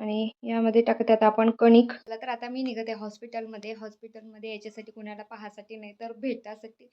आणि यामध्ये टाकतात आपण कणिक. तर आता मी निघते हॉस्पिटलमध्ये. हॉस्पिटलमध्ये याच्यासाठी कुणाला पाहासाठी नाही तर भेटासाठी.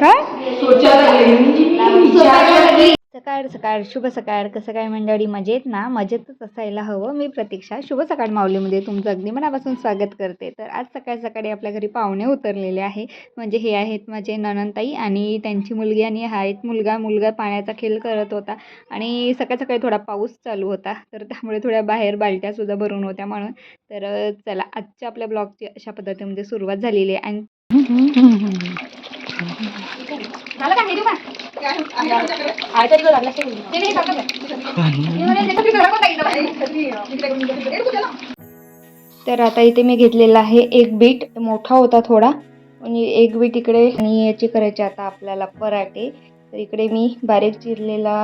काय? सोचा लागली. सकाळ सकाळ शुभ सकाळ कसं काय मंडळी? मजेत ना? मजेतच असायला हवं. मी प्रतीक्षा शुभ सकाळ माऊलीमध्ये तुमचं अगदी मनापासून स्वागत करते. तर आज सकाळ सकाळी आपल्या घरी पाहुणे उतरलेले आहे. म्हणजे हे आहेत माझे ननंताई आणि त्यांची मुलगी आणि हा एक मुलगा मुलगा पाण्याचा खेळ करत होता. आणि सकाळ सकाळी थोडा पाऊस चालू होता. तर त्यामुळे थोड्या बाहेर बालट्यासुद्धा भरून होत्या म्हणून. तर चला आजच्या आपल्या ब्लॉगची अशा पद्धतीमध्ये सुरुवात झालेली आहे. आणि झालं का? हे देऊ का? आळच्या तिकडं लागला असेल. ते नाही टाकत आहे. मी म्हणे, त्याच्यात घरा पण टाकलं. तर आता इथे मी घेतलेला आहे एक बीट मोठा होता थोडा आणि एक बीट इकडे आणि याचे करायचे आता आपल्याला पराठे तर इकडे मी बारीक चिरलेला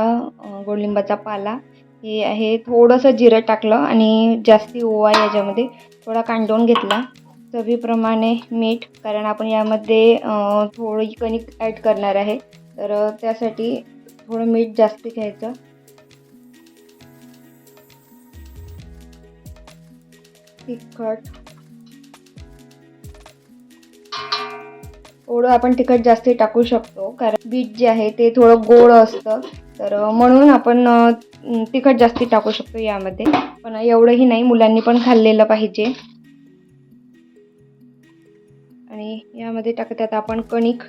गोडलिंबाचा पाला हे आहे थोडंसं जिरं टाकलं आणि जास्ती ओवा याच्यामध्ये थोडा कांडवून घेतला चवीप्रमाणे मीठ कारण आपण यामध्ये थोडी कणिक ॲड करणार आहे. तर त्यासाठी थोडं मीठ जास्त घ्यायचं. तिखट. थोडं आपण तिखट जास्त टाकू शकतो कारण बीट जे आहे ते थोडं गोड असतं. तर म्हणून आपण तिखट जास्त टाकू शकतो यामध्ये. पण एवढंही नाही मुलांनी पण खाल्लेलं पाहिजे. आणि यामध्ये टाकतात आपण कणिक.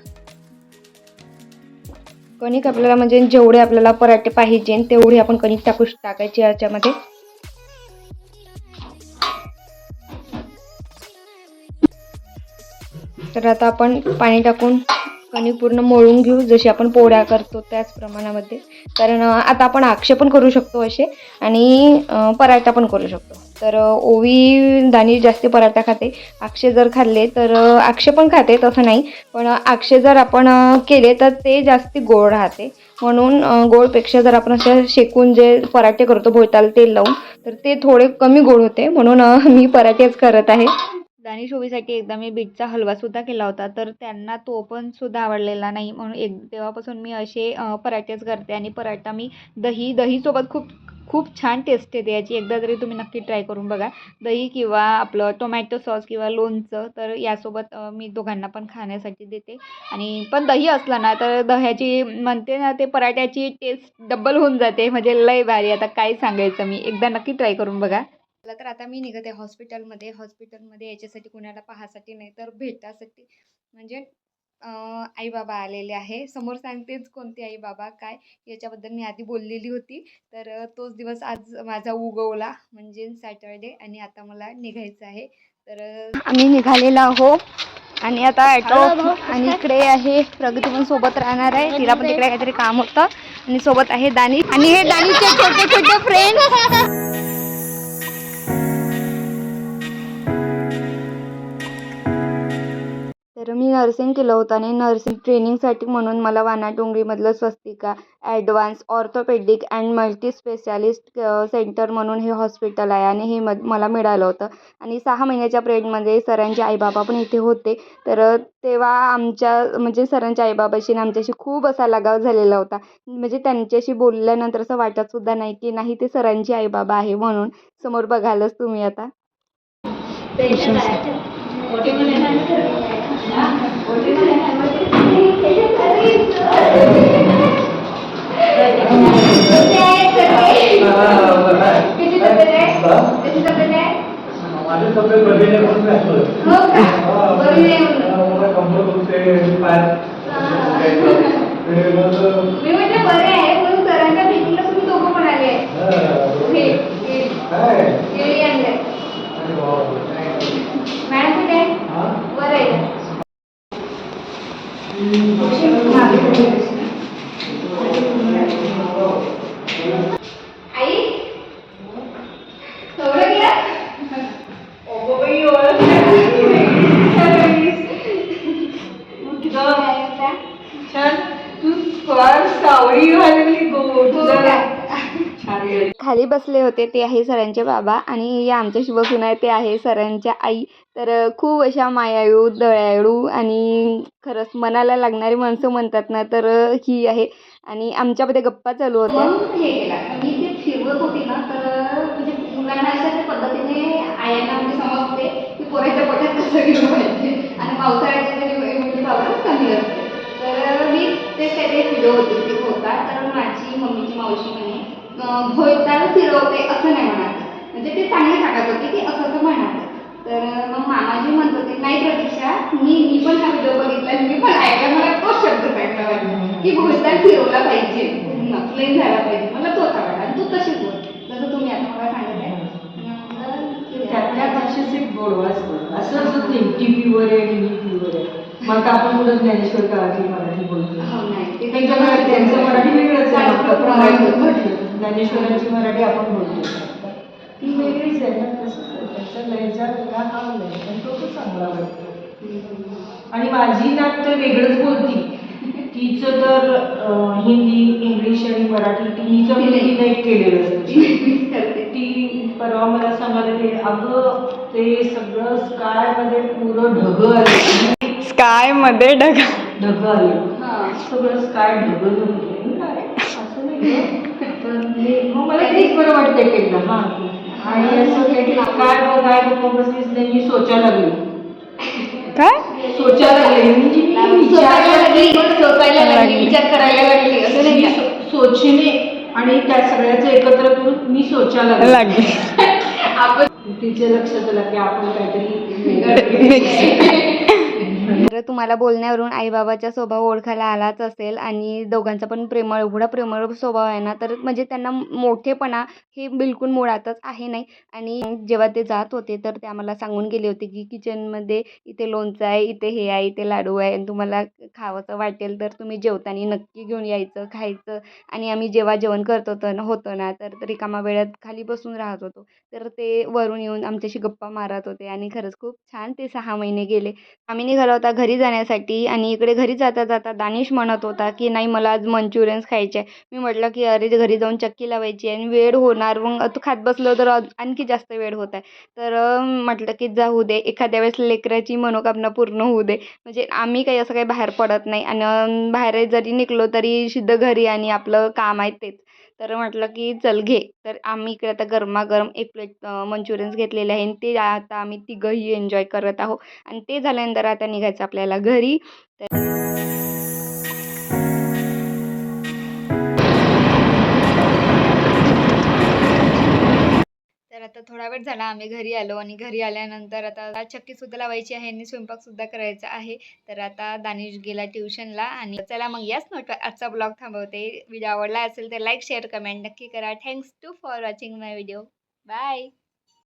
कणिक आपल्याला म्हणजे जेवढे आपल्याला पराठे पाहिजे तेवढे आपण कणिक टाकू टाकायचे याच्यामध्ये. तर आता आपण पाणी टाकून कणिक पूर्ण मळून घेऊ जशी आपण पोळ्या करतो त्याच प्रमाणामध्ये. कारण आता आपण आक्षे पण करू शकतो असे आणि पराठा पण करू शकतो. तर ओवी दाणी जास्ती पराठा खाते. आक्षे जर खाल्ले तर अक्षय आक्षे पण खाते तसं नाही. पण आक्षे जर आपण केले तर ते जास्ती गोड राहते. म्हणून गोडपेक्षा जर आपण असे शेकून जे पराठे करतो भोवताल तेल लावून तर ते थोडे कमी गोड होते. म्हणून मी पराठेच करत आहे. दानिश ओवीसाठी एकदा मी बीटचा हलवा सुद्धा केला होता. तर त्यांना तो पण सुद्धा आवडलेला नाही. म्हणून एक तेव्हापासून मी असे पराठेच करते. आणि पराठा मी दही दहीसोबत खूप खूप छान टेस्ट येते याची. एकदा तरी तुम्ही नक्की ट्राय करून बघा. दही किंवा आपलं टोमॅटो सॉस किंवा लोणचं तर यासोबत मी दोघांना पण खाण्यासाठी देते. आणि पण दही असलं ना तर दह्याची म्हणते ना ते पराठ्याची टेस्ट डबल होऊन जाते. म्हणजे लय भारी. आता काय सांगायचं मी? एकदा नक्की ट्राय करून बघा. तर आता मी निघते हॉस्पिटलमध्ये हॉस्पिटलमध्ये याच्यासाठी कुणाला पाहासाठी नाही तर भेटासाठी. म्हणजे आई बाबा आलेले आहे. समोर सांगतेच कोणते आई बाबा काय? याच्याबद्दल मी आधी बोललेली होती. तर तोच दिवस आज माझा उगवला म्हणजे सॅटर्डे आणि आता मला निघायचं आहे. तर आम्ही निघालेलो आहो आणि आता ॲटो आणि इकडे आहे प्रगती पण सोबत राहणार आहे. तिला पण तिकडे काहीतरी काम होतं आणि सोबत आहे दानी आणि हे दानीचे छोटे छोटे फ्रेंड तर मी नर्सिंग केलं होतं आणि नर्सिंग ट्रेनिंगसाठी म्हणून मला वानाडोंगरीमधलं Swastika advance orthopaedic and multi specialist centre म्हणून हे हॉस्पिटल आहे आणि हे म मला मिळालं होतं. आणि सहा महिन्याच्या प्रेडमध्ये सरांचे आईबाबा पण इथे होते. तर तेव्हा आमच्या म्हणजे सरांच्या आईबाबाशी आणि आमच्याशी खूप असा लगाव झालेला होता. म्हणजे त्यांच्याशी बोलल्यानंतर असं वाटतसुद्धा नाही की नाही ते सरांची आईबाबा आहे म्हणून समोर बघालच तुम्ही आता. माझी बरी. नाही म्हणून दुखते, पाय दुखते. हा. काय? अरे वा. हा? छान तू फार सावळी व्हायला लागली गो तुझं छान आहे. खाली बसले होते ते आहे सरांचे बाबा आणि या आमच्याशी बसून आहे ते आहे सरांच्या आई. तर खूप अशा मायाळू दयाळू आणि खरंच मनाला लागणारी माणसं म्हणतात ना तर ही आहे. आणि आमच्यामध्ये गप्पा चालू होत्या. हे केला. मी ते फिरवत होती ना तर म्हणजे मुलांना अशा पद्धतीने आयांना म्हणजे समजते की पोराच्या पोटात कसं घेऊन पाहिजे. आणि पावसाळ्याच्या तरी इम्युनिटी पॉवर कमी असते. तर मी ते त्याचे व्हिडिओ होते होता. तर माझी मम्मीची मावशी म्हणे भोयताल फिरवते असं नाही म्हणायचं. म्हणजे ते चांगले सांगत होते की असं असं म्हणायचं. तर मग मामाजी म्हणत होते नाही प्रतीक्षा मी मी पण हा व्हिडिओ बघितला मी पण ऐकला मला तोच शब्द चांगला वाटला की भोयताल फिरवला पाहिजे. प्लेन झाला पाहिजे. मला तोच आवडला आणि तू तशीच बोल. जसं तुम्ही आता मला सांगितलंय. त्यातल्या भाषेत एक गोडवा असतो असं नाही टी व्हीवर आहे आणि व्हीवर आहे. मग आपण मुलं ज्ञानेश्वर काळातली मराठी बोलतो हो त्यांचं मराठी वेगळंच आहे. ज्ञानेश्वरांची मराठी आपण बोलतो ती वेगळीच आहे ना तसंच आहे. त्याचा लयचा वेगळा हा लय पण तो तो चांगला वाटतो. आणि माझी नात तर वेगळंच बोलती. तिचं तर हिंदी इंग्लिश आणि मराठी तिन्हीचं एक केलेलं असतं. मिक्स करते ती परवा मला सांगायला अगं ते सगळं स्कायमध्ये पुरं ढग आले. स्कायमध्ये ढगा. ढग आले. हां. सगळं स्काय ढग असं नाही मग मला तेच बरं वाटतंय की एकदा हा. आणि असं काहीतरी काय नाही मी लागली. काय? सोचायला लागली. म्हणजे मी विचार सोचायला लागली. सोचायला लागली. विचार करायला लागली असं नाही मी का? सो- सोचणे आणि त्या सगळ्याचं एकत्र करून मी सोचायला लागली. आपण तिचे लक्षात आलं की आपण काहीतरी तर तुम्हाला बोलण्यावरून आईबाबाचा स्वभाव ओळखायला आलाच असेल आणि दोघांचा पण प्रेमळ एवढा प्रेमळ स्वभाव आहे ना तर म्हणजे त्यांना मोठेपणा हे बिलकुल मुळातच आहे नाही. आणि जेव्हा ते जात होते तर ते आम्हाला सांगून गेले होते की किचनमध्ये इथे लोणचं आहे इथे हे आहे इथे लाडू आहे आणि तुम्हाला खावंसं वाटेल तर तुम्ही जेवताना नक्की घेऊन यायचं खायचं. आणि आम्ही जेव्हा जेवण करत होतो ना होतो ना तर रिकामा वेळात खाली बसून राहत होतो. तर ते वरून येऊन आमच्याशी गप्पा मारत होते आणि खरंच खूप छान ते सहा महिने गेले. आम्ही निघालो होता घरी जाण्यासाठी आणि इकडे घरी जाता जाता दानिश म्हणत होता की नाही मला आज मंचुरियन्स खायचे आहे मी म्हटलं की अरे घरी जाऊन चक्की लावायची आहे आणि वेळ होणार. मग तू खात बसलो तर आणखी जास्त वेळ होत आहे. तर म्हटलं की जाऊ दे एखाद्या वेळेस लेकराची मनोकामना पूर्ण होऊ दे. म्हणजे आम्ही काही असं काही बाहेर पडत नाही आणि बाहेर जरी निघलो तरी सिद्ध घरी आणि आपलं काम आहे तेच. तर म्हटलं की चल घे. तर आम्ही इकडे आता गरमागरम एक प्लेट मंचुरियन्स घेतलेले आहे आणि ते आता आम्ही तिघंही एन्जॉय करत आहो आणि ते झाल्यानंतर आता निघायचं आपल्याला घरी. तर आता थोडा वेळ झाला आम्ही घरी आलो आणि घरी आल्यानंतर आता चक्कीसुद्धा लावायची आहे आणि स्वयंपाकसुद्धा करायचा आहे. तर आता दानिश गेला ट्युशनला आणि चला मग याच नोट आजचा ब्लॉग थांबवते. व्हिडिओ आवडला असेल तर लाईक शेअर कमेंट नक्की करा. Thanks to for watching my video. Bye.